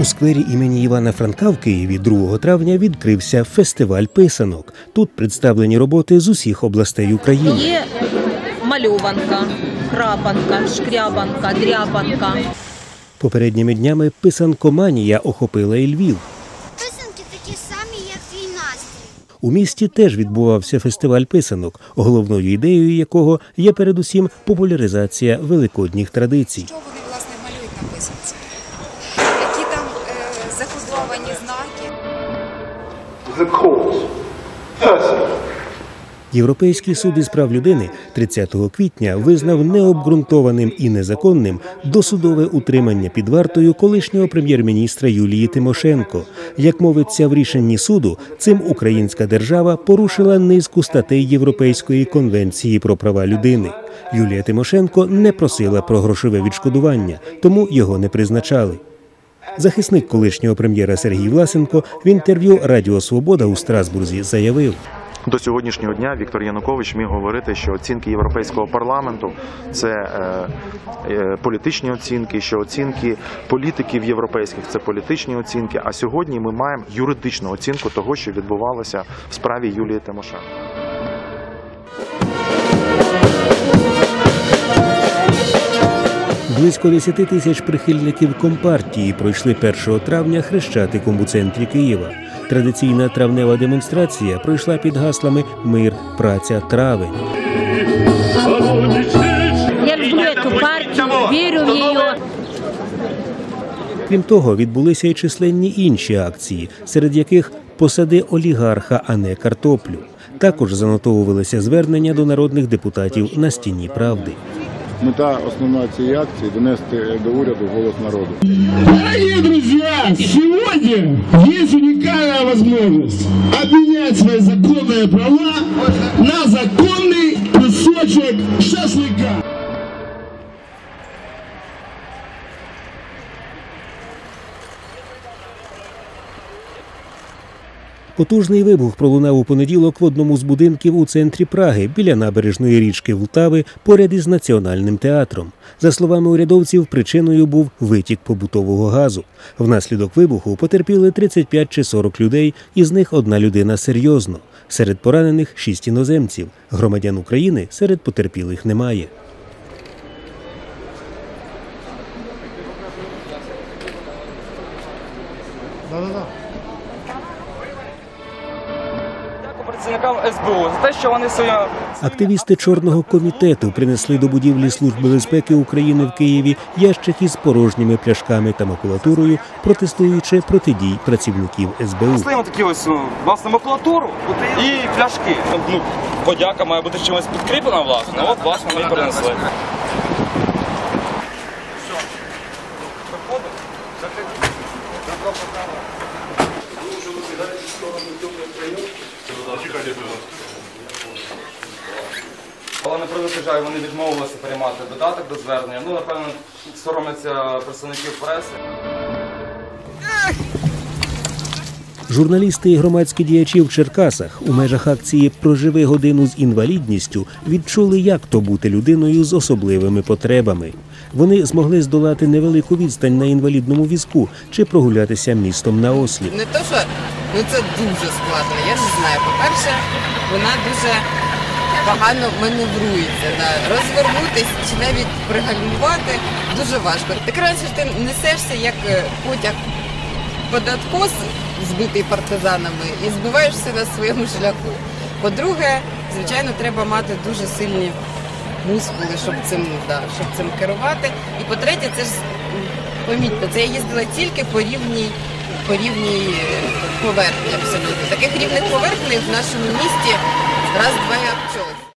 У сквері імені Івана Франка в Києві 2 травня відкрився фестиваль писанок. Тут представлені роботи з усіх областей України. Є мальованка, крапанка, шкрябанка, дряпанка. Попередніми днями писанкоманія охопила і Львів. Писанки такі самі. У місті теж відбувався фестиваль писанок, головною ідеєю якого є передусім популяризація великодніх традицій. Що вони власне малюють на писанці? Які там е, закодовані знаки? the cause. Європейський суд із прав людини 30 квітня визнав необґрунтованим і незаконним досудове утримання під вартою колишнього прем'єр-міністра Юлії Тимошенко. Як мовиться в рішенні суду, цим українська держава порушила низку статей Європейської конвенції про права людини. Юлія Тимошенко не просила про грошове відшкодування, тому його не призначали. Захисник колишнього прем'єра Сергій Власенко в інтерв'ю Радіо Свобода у Страсбурзі заявив. До сьогоднішнього дня Віктор Янукович міг говорити, що оцінки Європейського парламенту це е, е, політичні оцінки, що оцінки політиків європейських це політичні оцінки. А сьогодні ми маємо юридичну оцінку того, що відбувалося в справі Юлії Тимошенко. Близько 10 тисяч прихильників компартії пройшли 1 травня хрещатиком у центрі Києва. Традиційна травнева демонстрація пройшла під гаслами Мир, праця, травень. Я люблю эту партию, верю в нее. Крім того, відбулися й численні інші акції, серед яких посади олігарха, а не картоплю. Також занотовувалися звернення до народних депутатів на стіні правди. Мета основна цієї акції донести до уряду голос народу. Дорогие друзья, сегодня есть уникальная возможность обменять свои законные права на законный кусочек шашлыка. Потужний вибух пролунав у понеділок в одному з будинків у центрі Праги біля набережної річки Влтави поряд із національним театром. За словами урядовців, причиною був витік побутового газу. Внаслідок вибуху потерпіли 35 чи 40 людей, із них одна людина серйозно. Серед поранених шість іноземців. Громадян України серед потерпілих немає. Дякую працівникам СБУ за те, що вони своє Активісти чорного комітету принесли до будівлі Служби безпеки України в Києві ящик із порожніми пляшками та макулатурою, протестуючи проти дій працівників СБУ. Несли такі ось ну, власне макулатуру і пляшки. Ну, подяка має бути чимось підкріплена, власне. От власне ми і Але на превеликий жаль, вони відмовилися приймати додаток до звернення. Ну, напевно, соромляться представників преси. Журналісти і громадські діячі в Черкасах у межах акції Проживи годину з інвалідністю відчули, як то бути людиною з особливими потребами. Вони змогли здолати невелику відстань на інвалідному візку чи прогулятися містом на осліп. Не то, що ну це дуже складно. Я не знаю. По-перше, вона дуже погано маневрується. Да. Розвернутись чи навіть пригальмувати дуже важко. Так раніше ти несешся як е, потяг під откос, збитий партизанами, і збиваєшся на своєму шляху. По-друге, звичайно, треба мати дуже сильні мускули, щоб цим, да, щоб цим керувати. І по-третє, це ж м, помітьте, це я їздила тільки по рівній, по рівній поверхні абсолютно. Таких рівних поверхней в нашому місті раз-два і обчолись.